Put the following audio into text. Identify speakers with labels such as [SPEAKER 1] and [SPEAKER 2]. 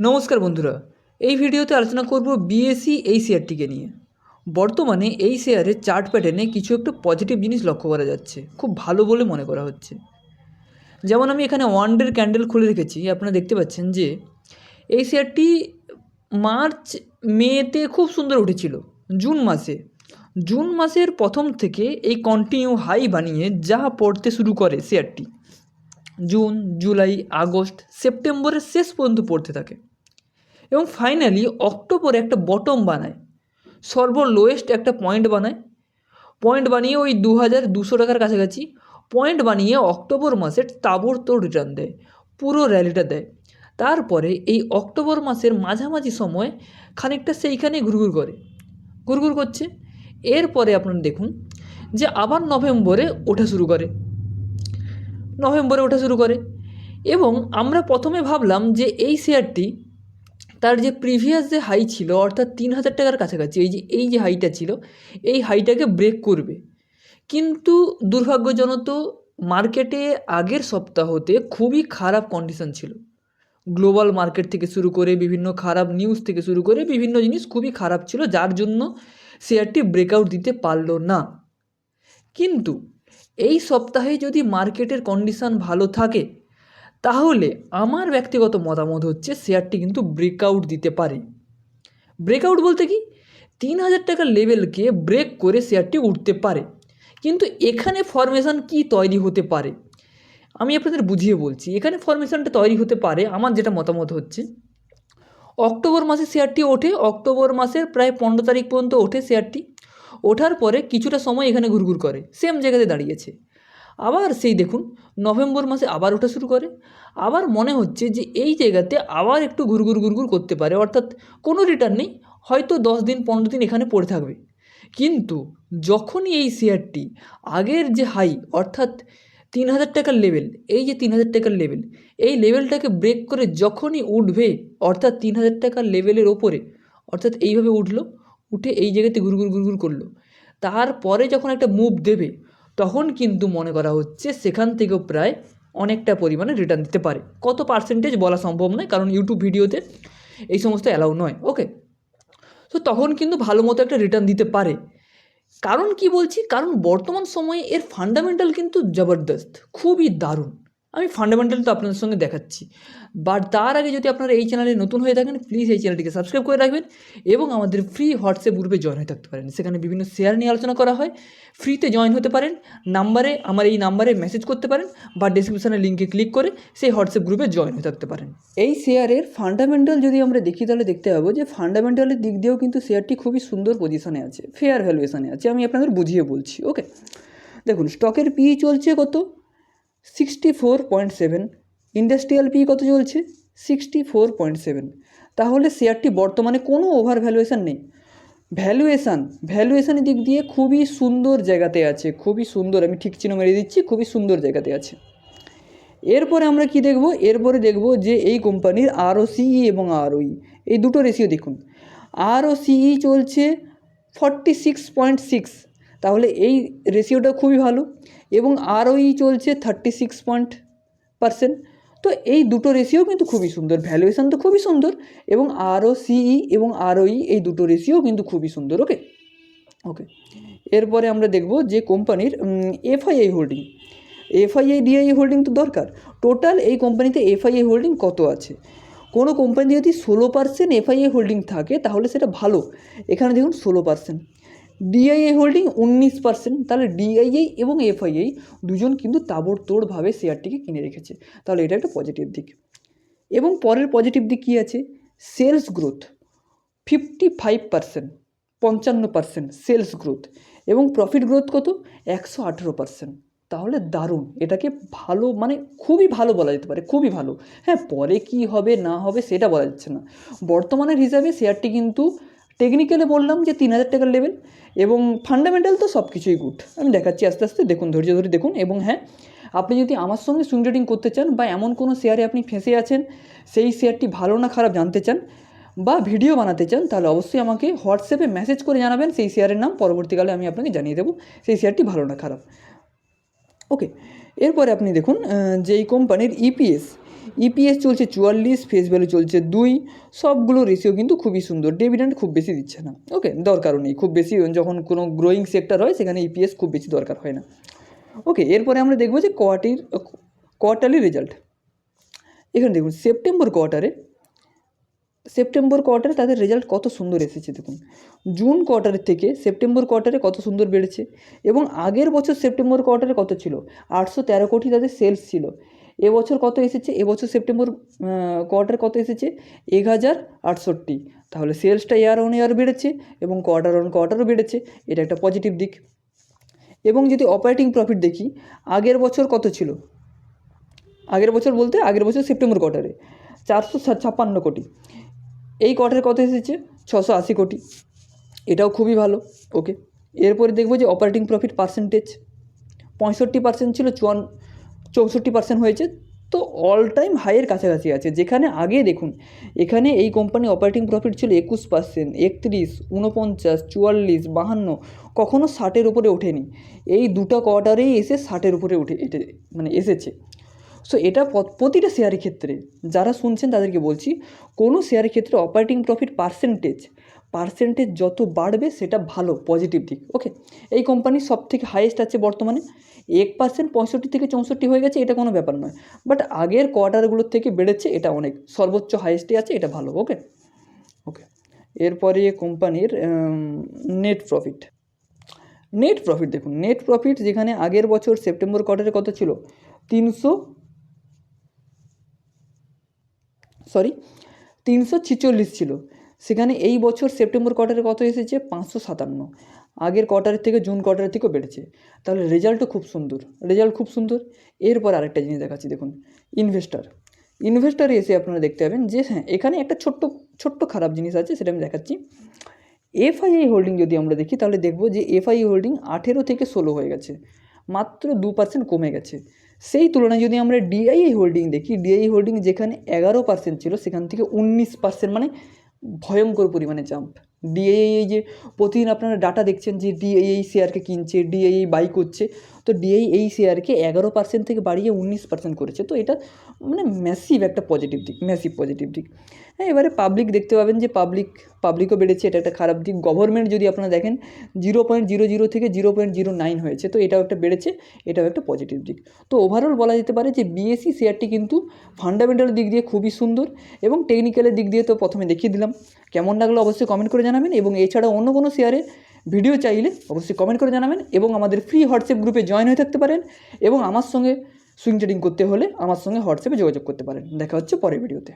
[SPEAKER 1] নমস্কার বন্ধুরা, এই ভিডিওতে আলোচনা করব বিএসসি এই শেয়ারটিকে নিয়ে। বর্তমানে এই শেয়ারের চার্ট প্যাটার্নে কিছু একটা পজিটিভ জিনিস লক্ষ্য করা যাচ্ছে, খুব ভালো বলে মনে করা হচ্ছে। যেমন আমি এখানে ওয়ান ডের ক্যান্ডেল খুলে রেখেছি, আপনারা দেখতে পাচ্ছেন যে এই শেয়ারটি মার্চ, মেতে খুব সুন্দর উঠেছিল, জুন মাসে। জুন মাসের প্রথম থেকে এই কন্টিনিউ হাই বানিয়ে যা পড়তে শুরু করে শেয়ারটি জুন, জুলাই, আগস্ট, সেপ্টেম্বরের শেষ পর্যন্ত পড়তে থাকে। এবং ফাইনালি অক্টোবরে একটা বটম বানায়। সর্ব লোয়েস্ট একটা পয়েন্ট বানায়। পয়েন্ট বানিয়ে ওই দু হাজার দুশো টাকার কাছাকাছি পয়েন্ট বানিয়ে অক্টোবর মাসের তাবড়তোড় রিটার্ন দেয়। পুরো র্যালিটা দেয়। তারপরে এই অক্টোবর মাসের মাঝামাঝি সময় খানিকটা সেইখানে ঘুরঘুর করে। ঘুরঘুর করছে। এরপরে আপনারা দেখুন যে আবার নভেম্বরে ওঠা শুরু করে। নভেম্বরে ওঠা শুরু করে। এবং আমরা প্রথমে ভাবলাম যে এই শেয়ারটি তার যে প্রিভিয়াস যে হাই ছিল, অর্থাৎ তিন হাজার টাকার কাছাকাছি, এই যে এই যে হাইটা ছিল, এই হাইটাকে ব্রেক করবে। কিন্তু দুর্ভাগ্যজনত মার্কেটে আগের সপ্তাহতে খুবই খারাপ কন্ডিশন ছিল। গ্লোবাল মার্কেট থেকে শুরু করে বিভিন্ন খারাপ নিউজ থেকে শুরু করে বিভিন্ন জিনিস খুবই খারাপ ছিল, যার জন্য শেয়ারটি ব্রেকআউট দিতে পারল না। কিন্তু এই সপ্তাহে যদি মার্কেটের কন্ডিশন ভালো থাকে, তাহলে আমার ব্যক্তিগত মতামত হচ্ছে শেয়ারটি কিন্তু ব্রেকআউট দিতে পারে। ব্রেকআউট বলতে কি? তিন হাজার টাকার লেভেলকে ব্রেক করে শেয়ারটি উঠতে পারে। কিন্তু এখানে ফরমেশন কি তৈরি হতে পারে? আমি আপনাদের বুঝিয়ে বলছি, এখানে ফরমেশনটা তৈরি হতে পারে, আমার যেটা মতামত হচ্ছে, অক্টোবর মাসে শেয়ারটি ওঠে, অক্টোবর মাসের প্রায় পনেরো তারিখ পর্যন্ত ওঠে শেয়ারটি। ওঠার পরে কিছুটা সময় এখানে ঘুরঘুর করে সেম জায়গাতে দাঁড়িয়েছে। আবার সেই দেখুন, নভেম্বর মাসে আবার ওঠা শুরু করে। আবার মনে হচ্ছে যে এই জায়গাতে আবার একটু ঘুরঘুর ঘুরঘুর করতে পারে, অর্থাৎ কোনো রিটার্ন নেই, হয়তো দশ দিন, পনেরো দিন এখানে পড়ে থাকবে। কিন্তু যখনই এই শেয়ারটি আগের যে হাই অর্থাৎ তিন হাজার টাকার লেভেল এই যে তিন হাজার টাকার লেভেল এই লেভেলটাকে ব্রেক করে যখনই উঠবে, অর্থাৎ তিন হাজার টাকার লেভেলের ওপরে, অর্থাৎ এইভাবে উঠল উঠে এই জায়গাতে ঘুরঘুর ঘুরঘুর করল। তারপরে যখন একটা মুভ দেবে, তখন কিন্তু মনে করা হচ্ছে সেখান থেকেও প্রায় অনেকটা পরিমাণে রিটার্ন দিতে পারে। কত পার্সেন্টেজ বলা সম্ভব নয়, কারণ ইউটিউব ভিডিওতে এই সমস্ত অ্যালাউ নয় ওকে তো তখন কিন্তু ভালো মতো একটা রিটার্ন দিতে পারে। কারণ কি বলছি? কারণ বর্তমান সময়ে এর ফান্ডামেন্টাল কিন্তু জবরদস্ত, খুবই দারুণ। আমি ফান্ডামেন্টাল তো আপনাদের সঙ্গে দেখাচ্ছি। বাট তার আগে যদি আপনারা এই চ্যানেলে নতুন হয়ে থাকেন প্লিজ এই চ্যানেলটিকে সাবস্ক্রাইব করে রাখবেন এবং আমাদের ফ্রি হোয়াটসঅ্যাপ গ্রুপে জয়েন হয়ে থাকতে পারেন। সেখানে বিভিন্ন শেয়ার নিয়ে আলোচনা করা হয়। ফ্রিতে জয়েন হতে পারেন। নাম্বারে আমার এই নাম্বারে মেসেজ করতে পারেন বা ডিসক্রিপশানের লিঙ্কে ক্লিক করে সেই হোয়াটসঅ্যাপ গ্রুপে জয়েন হয়ে থাকতে পারেন। এই শেয়ারের ফান্ডামেন্টাল যদি আমরা দেখি, তাহলে দেখতে পাবো যে ফান্ডামেন্টালের দিক দিয়েও কিন্তু শেয়ারটি খুবই সুন্দর পজিশনে আছে ফেয়ার ভ্যালুয়েশনে আছে। আমি আপনাদের বুঝিয়ে বলছি ওকে দেখুন স্টকের পি চলছে কত? Sixty four point seven industrial P কত চলছে? সিক্সটি ফোর পয়েন্ট সেভেন তাহলে শেয়ারটি বর্তমানে কোনো ওভার ভ্যালুয়েশান নেই ভ্যালুয়েশান ভ্যালুয়েশানের দিক দিয়ে খুবই সুন্দর জায়গাতে আছে, খুবই সুন্দর, আমি ঠিক চিহ্ন মেরে দিচ্ছি, খুবই সুন্দর জায়গাতে আছে। এরপরে আমরা কি দেখব? এরপরে দেখব যে এই কোম্পানির আরও সিই এবং আরওই এই দুটো রেশিও দেখুন। আরও সিই চলছে ফর্টি সিক্স পয়েন্ট সিক্স তাহলে এই রেশিওটা খুবই ভালো। এবং আরওই চলছে থার্টি সিক্স পয়েন্ট পারসেন্ট তো এই দুটো রেশিও কিন্তু খুবই সুন্দর ভ্যালুয়েশান তো খুবই সুন্দর এবং আরও সিই এবং আরওই এই দুটো রেশিও কিন্তু খুবই সুন্দর ওকে ওকে এরপরে আমরা দেখব যে কোম্পানির FII holding FII DI holding তো দরকার। টোটাল এই কোম্পানিতে এফআইআই হোল্ডিং কত আছে? কোনো কোম্পানি যদি ষোলো পার্সেন্ট এফআইআই হোল্ডিং থাকে, তাহলে সেটা ভালো। এখানে দেখুন ষোলো পার্সেন্ট ডিআইআই হোল্ডিং উনিশ পার্সেন্ট তাহলে ডিআইআই এবং এফআইআই দুজন কিন্তু তাবড়তোড়ভাবে শেয়ারটিকে কিনে রেখেছে। তাহলে এটা একটা পজিটিভ দিক। এবং পরের পজিটিভ দিক কী আছে? Sales growth fifty five percent পঞ্চান্ন পার্সেন্ট সেলস গ্রোথ এবং প্রফিট গ্রোথ কত? একশো আঠেরো পার্সেন্ট তাহলে দারুণ, এটাকে ভালো মানে খুবই ভালো বলা যেতে পারে, খুবই ভালো। হ্যাঁ পরে কি হবে না হবে সেটা বলা যাচ্ছে না। বর্তমানের হিসাবে শেয়ারটি কিন্তু টেকনিক্যালে বললাম যে তিন হাজার টাকার লেভেল এবং ফান্ডামেন্টাল তো সব কিছুই গুড আমি দেখাচ্ছি আস্তে আস্তে, দেখুন, ধৈর্য ধরে দেখুন এবং হ্যাঁ আপনি যদি আমার সঙ্গে সুইং ট্রেডিং করতে চান বা এমন কোনো শেয়ারে আপনি ফেঁসে আছেন, সেই শেয়ারটি ভালো না খারাপ জানতে চান বা ভিডিও বানাতে চান, তাহলে অবশ্যই আমাকে হোয়াটসঅ্যাপে মেসেজ করে জানাবেন, সেই শেয়ারের নাম পরবর্তীকালে আমি আপনাকে জানিয়ে দেবো, সেই শেয়ারটি ভালো না খারাপ। ওকে এরপরে আপনি দেখুন যে এই কোম্পানির ইপিএস ইপিএস চলছে চুয়াল্লিশ ফেস ভ্যালু চলছে দুই, সবগুলো রেশিও কিন্তু খুবই সুন্দর ডিভিডেন্ড খুব বেশি দিচ্ছে না ওকে দরকারও নেই, খুব বেশি যখন কোনো গ্রোয়িং সেক্টর হয়, সেখানে ইপিএস খুব বেশি দরকার হয় না ওকে এরপরে আমরা দেখব যে কোয়ার্টির কোয়ার্টারলি রেজাল্ট এখানে দেখুন সেপ্টেম্বর কোয়ার্টারে সেপ্টেম্বর কোয়ার্টারে তাদের রেজাল্ট কত সুন্দর এসেছে, দেখুন জুন কোয়ার্টারের থেকে সেপ্টেম্বর কোয়ার্টারে কত সুন্দর বেড়েছে, এবং আগের বছর সেপ্টেম্বর কোয়ার্টারে কত ছিল, আটশো তেরো কোটি তাদের সেলস ছিল এবছর কত এসেছে? এবছর সেপ্টেম্বর কোয়ার্টার কত এসেছে? এক হাজার আটষট্টি। তাহলে সেলসটা ইয়ার অন ইয়ার বেড়েছে এবং কোয়ার্টার অন কোয়ার্টারও বেড়েছে। এটা একটা পজিটিভ দিক। এবং যদি অপারেটিং প্রফিট দেখি, আগের বছর কত ছিল? আগের বছর বলতে আগের বছর সেপ্টেম্বর কোয়ার্টারে চারশো ছাপ্পান্ন কোটি। এই কোয়ার্টারে কত এসেছে? ছশো আশি কোটি। এটাও খুবই ভালো। ওকে এরপরে দেখব যে অপারেটিং প্রফিট পার্সেন্টেজ পঁয়ষট্টি পার্সেন্ট ছিল, চুয়ান চৌষট্টি পার্সেন্ট হয়েছে। তো অল টাইম হাইয়ের কাছাকাছি আছে। যেখানে আগে দেখুন, এখানে এই কোম্পানি অপারেটিং প্রফিট ছিল একুশ পার্সেন্ট একত্রিশ উনপঞ্চাশ চুয়াল্লিশ, বাহান্ন কখনও ষাটের উপরে ওঠেনি। এই দুটো কোয়ার্টারেই এসে ষাটের উপরে উঠে, এটে মানে এসেছে। সো এটা প্রতিটা শেয়ারের ক্ষেত্রে, যারা শুনছেন তাদেরকে বলছি, কোনো শেয়ারের ক্ষেত্রে অপারেটিং প্রফিট পার্সেন্টেজ পার্সেন্টেজ যত বাড়বে, সেটা ভালো পজিটিভ দিক ওকে এই কোম্পানি সব থেকে হাইয়েস্ট আছে বর্তমানে। এক পার্সেন্ট পঁয়ষট্টি থেকে চৌষট্টি হয়ে গেছে, এটা কোনো ব্যাপার নয়। বাট আগের কোয়ার্টারগুলোর থেকে বেড়েছে, এটা অনেক। সর্বোচ্চ হাইয়েস্টে আছে, এটা ভালো ওকে ওকে এরপরে কোম্পানির নেট প্রফিট নেট প্রফিট দেখুন নেট প্রফিট যেখানে আগের বছর সেপ্টেম্বর কোয়ার্টারে কত ছিল? তিনশো সরি তিনশো ছিচল্লিশ ছিল। সেখানে এই বছর সেপ্টেম্বর কোয়ার্টারে কত এসেছে পাঁচশো সাতান্ন। আগের কোয়ার্টারের থেকে জুন কোয়ার্টারের থেকেও বেড়েছে। তাহলে রেজাল্টও খুব সুন্দর। রেজাল্ট খুব সুন্দর। এরপর আরেকটা জিনিস দেখাচ্ছি, দেখুন। ইনভেস্টার ইনভেস্টারে এসে আপনারা দেখতে পাবেন যে হ্যাঁ এখানে একটা ছোট্ট ছোট্ট খারাপ জিনিস আছে, সেটা আমি দেখাচ্ছি। এফআইআই হোল্ডিং যদি আমরা দেখি, তাহলে দেখব যে এফআইআই হোল্ডিং আঠেরো থেকে ষোলো হয়ে গেছে। মাত্র দু পার্সেন্ট কমে গেছে। সেই তুলনায় যদি আমরা ডিআইআই হোল্ডিং দেখি ডিআই হোল্ডিং যেখানে এগারো পার্সেন্ট ছিল, সেখান থেকে উনিশ পার্সেন্ট মানে ভয়ঙ্কর পরিমাণে জাম্প ডিআইআই যে প্রতিদিন আপনারা ডাটা দেখছেন যে ডিআইআই শেয়ারকে কিনছে ডিআইআই বাই করছে তো ডিআই এই শেয়ারকে এগারো পার্সেন্ট থেকে বাড়িয়ে উনিশ পার্সেন্ট করেছে। তো এটা মানে ম্যাসিভ একটা পজিটিভ দিক ম্যাসিভ পজিটিভ দিক। হ্যাঁ এবারে পাবলিক দেখতে পাবেন যে পাবলিক পাবলিকও বেড়েছে, এটা একটা খারাপ দিক। গভর্নমেন্ট যদি আপনারা দেখেন জিরো পয়েন্ট জিরো জিরো থেকে জিরো পয়েন্ট জিরো নাইন হয়েছে, তো এটাও একটা বেড়েছে, এটাও একটা পজিটিভ দিক। তো ওভারঅল বলা যেতে পারে যে বিএসসি শেয়ারটি কিন্তু ফান্ডামেন্টাল দিক দিয়ে খুবই সুন্দর এবং টেকনিক্যালের দিক দিয়ে তো প্রথমে দেখিয়ে দিলাম। কেমন লাগল অবশ্যই কমেন্ট করে জানাবেন এবং এছাড়া অন্য কোনো শেয়ারে ভিডিও চাইলে অবশ্যই কমেন্ট করে জানাবেন এবং আমাদের ফ্রি হোয়াটসঅ্যাপ গ্রুপে জয়েন হয়ে থাকতে পারেন এবং আমার সঙ্গে সুইং ট্রেডিং করতে হলে আমার সঙ্গে হোয়াটসঅ্যাপে যোগাযোগ করতে পারেন। দেখা হচ্ছে পরের ভিডিওতে